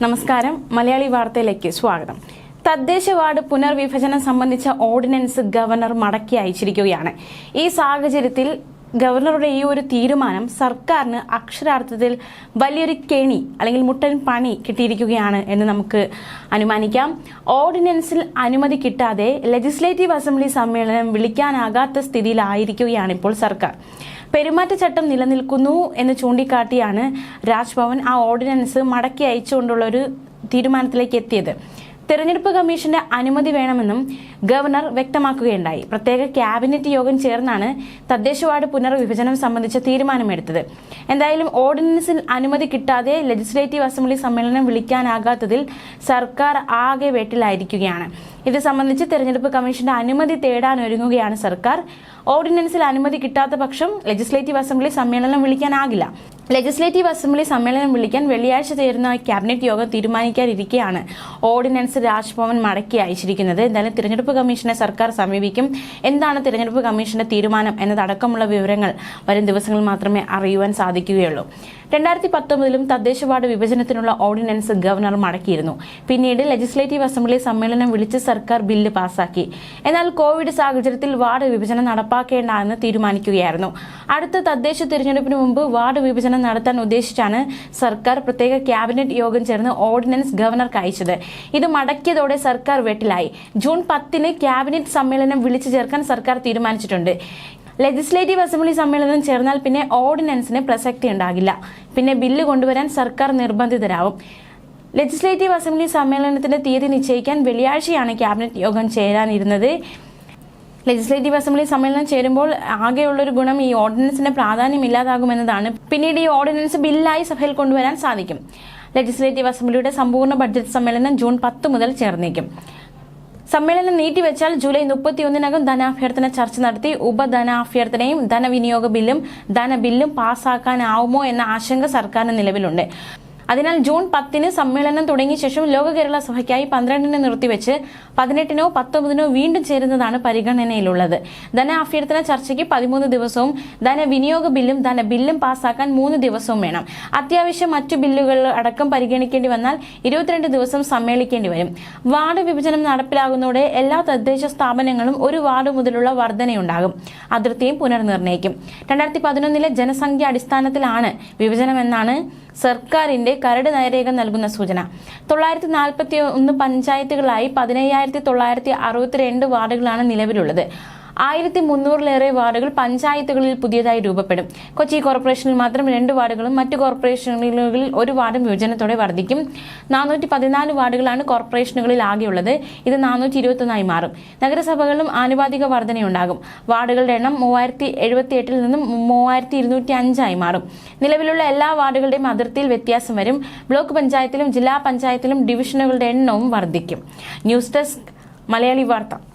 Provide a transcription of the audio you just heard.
നമസ്കാരം. മലയാളി വാർത്തയിലേക്ക് സ്വാഗതം. തദ്ദേശ വാർഡ് പുനർവിഭജനം സംബന്ധിച്ച ഓർഡിനൻസ് ഗവർണർ മടക്കി അയച്ചിരിക്കുകയാണ്. ഈ സാഹചര്യത്തിൽ ഗവർണറുടെ ഈ ഒരു തീരുമാനം സർക്കാരിന് അക്ഷരാർത്ഥത്തിൽ വലിയൊരു കെണി അല്ലെങ്കിൽ മുട്ടൻ പണി കിട്ടിയിരിക്കുകയാണ് എന്ന് നമുക്ക് അനുമാനിക്കാം. ഓർഡിനൻസിൽ അനുമതി കിട്ടാതെ ലെജിസ്ലേറ്റീവ് അസംബ്ലി സമ്മേളനം വിളിക്കാനാകാത്ത സ്ഥിതിയിലായിരിക്കുകയാണ് ഇപ്പോൾ സർക്കാർ. പെരുമാറ്റച്ചട്ടം നിലനിൽക്കുന്നു എന്ന് ചൂണ്ടിക്കാട്ടിയാണ് രാജ്ഭവൻ ആ ഓർഡിനൻസ് മടക്കി അയച്ചുകൊണ്ടുള്ള ഒരു തീരുമാനത്തിലേക്ക് എത്തിയത്. തെരഞ്ഞെടുപ്പ് കമ്മീഷന്റെ അനുമതി വേണമെന്നും ഗവർണർ വ്യക്തമാക്കുകയുണ്ടായി. പ്രത്യേക ക്യാബിനറ്റ് യോഗം ചേർന്നാണ് തദ്ദേശ വാർഡ് പുനർവിഭജനം സംബന്ധിച്ച തീരുമാനമെടുത്തത്. എന്തായാലും ഓർഡിനൻസിൽ അനുമതി കിട്ടാതെ ലെജിസ്ലേറ്റീവ് അസംബ്ലി സമ്മേളനം വിളിക്കാനാകാത്തതിൽ സർക്കാർ ആകെ വെട്ടിലായിരിക്കുകയാണ്. ഇത് സംബന്ധിച്ച് തെരഞ്ഞെടുപ്പ് കമ്മീഷന്റെ അനുമതി തേടാനൊരുങ്ങുകയാണ് സർക്കാർ. ഓർഡിനൻസിൽ അനുമതി കിട്ടാത്ത പക്ഷം ലെജിസ്ലേറ്റീവ് അസംബ്ലി സമ്മേളനം വിളിക്കാനാകില്ല. ലെജിസ്ലേറ്റീവ് അസംബ്ലി സമ്മേളനം വിളിക്കാൻ വെള്ളിയാഴ്ച ചേരുന്ന ക്യാബിനറ്റ് യോഗം തീരുമാനിക്കാനിരിക്കെയാണ്. ഓർഡിനൻസ് രാജ്ഭവൻ മടക്കി അയച്ചിരിക്കുന്നത്. എന്തായാലും തിരഞ്ഞെടുപ്പ് കമ്മീഷനെ സർക്കാർ സമീപിക്കും. എന്താണ് തിരഞ്ഞെടുപ്പ് കമ്മീഷന്റെ തീരുമാനം എന്നതടക്കമുള്ള വിവരങ്ങൾ വരും ദിവസങ്ങളിൽ മാത്രമേ അറിയുവാൻ സാധിക്കുകയുള്ളൂ. രണ്ടായിരത്തി പത്തൊമ്പതിലും തദ്ദേശ വാർഡ് വിഭജനത്തിനുള്ള ഓർഡിനൻസ് ഗവർണർ മടക്കിയിരുന്നു. പിന്നീട് ലെജിസ്ലേറ്റീവ് അസംബ്ലി സമ്മേളനം വിളിച്ച് സർക്കാർ ബില്ല് പാസാക്കി. എന്നാൽ കോവിഡ് സാഹചര്യത്തിൽ വാർഡ് വിഭജനം നടപ്പാക്കേണ്ടെന്ന് തീരുമാനിക്കുകയായിരുന്നു. അടുത്ത തദ്ദേശ തിരഞ്ഞെടുപ്പിന് മുമ്പ് വാർഡ് വിഭജനം നടത്താൻ ഉദ്ദേശിച്ചാണ് സർക്കാർ പ്രത്യേക ക്യാബിനറ്റ് യോഗം ചേർന്ന് ഓർഡിനൻസ് ഗവർണർക്ക് അയച്ചത്. ഇത് മടക്കിയതോടെ സർക്കാർ വെട്ടിലായി. ജൂൺ പത്തിന് ക്യാബിനറ്റ് സമ്മേളനം വിളിച്ചു ചേർക്കാൻ സർക്കാർ തീരുമാനിച്ചിട്ടുണ്ട്. ലെജിസ്ലേറ്റീവ് അസംബ്ലി സമ്മേളനം ചേർന്നാൽ പിന്നെ ഓർഡിനൻസിന് പ്രസക്തി ഉണ്ടാകില്ല. പിന്നെ ബില്ല് കൊണ്ടുവരാൻ സർക്കാർ നിർബന്ധിതരാകും ലെജിസ്ലേറ്റീവ് അസംബ്ലി സമ്മേളനത്തിന്റെ തീയതി നിശ്ചയിക്കാൻ വെള്ളിയാഴ്ചയാണ് ക്യാബിനറ്റ് യോഗം ചേരാനിരുന്നത്. ലെജിസ്ലേറ്റീവ് അസംബ്ലി സമ്മേളനം ചേരുമ്പോൾ ആകെയുള്ളൊരു ഗുണം ഈ ഓർഡിനൻസിന്റെ പ്രാധാന്യം ഇല്ലാതാകുമെന്നതാണ്. പിന്നീട് ഈ ഓർഡിനൻസ് ബില്ലായി സഭയിൽ കൊണ്ടുവരാൻ സാധിക്കും. ലെജിസ്ലേറ്റീവ് അസംബ്ലിയുടെ സമ്പൂർണ ബഡ്ജറ്റ് സമ്മേളനം ജൂൺ പത്ത് മുതൽ ചേർന്നേക്കും. സമ്മേളനം നീട്ടിവെച്ചാൽ ജൂലൈ മുപ്പത്തിയൊന്നിനകം ധനാഭ്യർത്ഥന ചർച്ച നടത്തി ഉപധനാഭ്യർത്ഥനയും ധനവിനിയോഗ ബില്ലും ധനബില്ലും പാസ്സാക്കാനാവുമോ എന്ന ആശങ്ക സർക്കാരിന് നിലവിലുണ്ട്. അതിനാൽ ജൂൺ പത്തിന് സമ്മേളനം തുടങ്ങിയ ശേഷം ലോക കേരള സഭയ്ക്കായി പന്ത്രണ്ടിന് നിർത്തിവെച്ച് പതിനെട്ടിനോ പത്തൊമ്പതിനോ വീണ്ടും ചേരുന്നതാണ് പരിഗണനയിലുള്ളത്. ധന അഭ്യർത്ഥന ചർച്ചയ്ക്ക് പതിമൂന്ന് ദിവസവും ധനവിനിയോഗ ബില്ലും ധന ബില്ലും പാസ്സാക്കാൻ മൂന്ന് ദിവസവും വേണം. അത്യാവശ്യം മറ്റു ബില്ലുകൾ അടക്കം പരിഗണിക്കേണ്ടി വന്നാൽ ഇരുപത്തിരണ്ട് ദിവസം സമ്മേളിക്കേണ്ടി വരും. വാർഡ് വിഭജനം നടപ്പിലാകുന്നതോടെ എല്ലാ തദ്ദേശ സ്ഥാപനങ്ങളും ഒരു വാർഡ് മുതലുള്ള വർധനയുണ്ടാകും. അതിർത്തിയും പുനർനിർണയിക്കും. രണ്ടായിരത്തി പതിനൊന്നിലെ ജനസംഖ്യ അടിസ്ഥാനത്തിലാണ് വിഭജനമെന്നാണ് സർക്കാരിന്റെ കരട് നയരേഖ നൽകുന്ന സൂചന. തൊള്ളായിരത്തി നാൽപ്പത്തി ഒന്ന് പഞ്ചായത്തുകളായി പതിനയ്യായിരത്തി തൊള്ളായിരത്തി അറുപത്തിരണ്ട് വാർഡുകളാണ് നിലവിലുള്ളത്. ആയിരത്തി മുന്നൂറിലേറെ വാർഡുകൾ പഞ്ചായത്തുകളിൽ പുതിയതായി രൂപപ്പെടും. കൊച്ചി കോർപ്പറേഷനിൽ മാത്രം രണ്ട് വാർഡുകളും മറ്റു കോർപ്പറേഷനുകളിൽ ഒരു വാർഡും വിഭജനത്തോടെ വർദ്ധിക്കും. നാനൂറ്റി പതിനാല് വാർഡുകളാണ് കോർപ്പറേഷനുകളിൽ ആകെയുള്ളത്. ഇത് നാനൂറ്റി ഇരുപത്തൊന്നായി മാറും. നഗരസഭകളിലും ആനുപാതിക വർധനയുണ്ടാകും. വാർഡുകളുടെ എണ്ണം മൂവായിരത്തി എഴുപത്തി എട്ടിൽ നിന്നും മൂവായിരത്തി ഇരുന്നൂറ്റി അഞ്ചായി മാറും. നിലവിലുള്ള എല്ലാ വാർഡുകളുടെയും അതിർത്തിയിൽ വ്യത്യാസം വരും. ബ്ലോക്ക് പഞ്ചായത്തിലും ജില്ലാ പഞ്ചായത്തിലും ഡിവിഷനുകളുടെ എണ്ണവും വർദ്ധിക്കും. ന്യൂസ് ഡെസ്ക് മലയാളി വാർത്ത.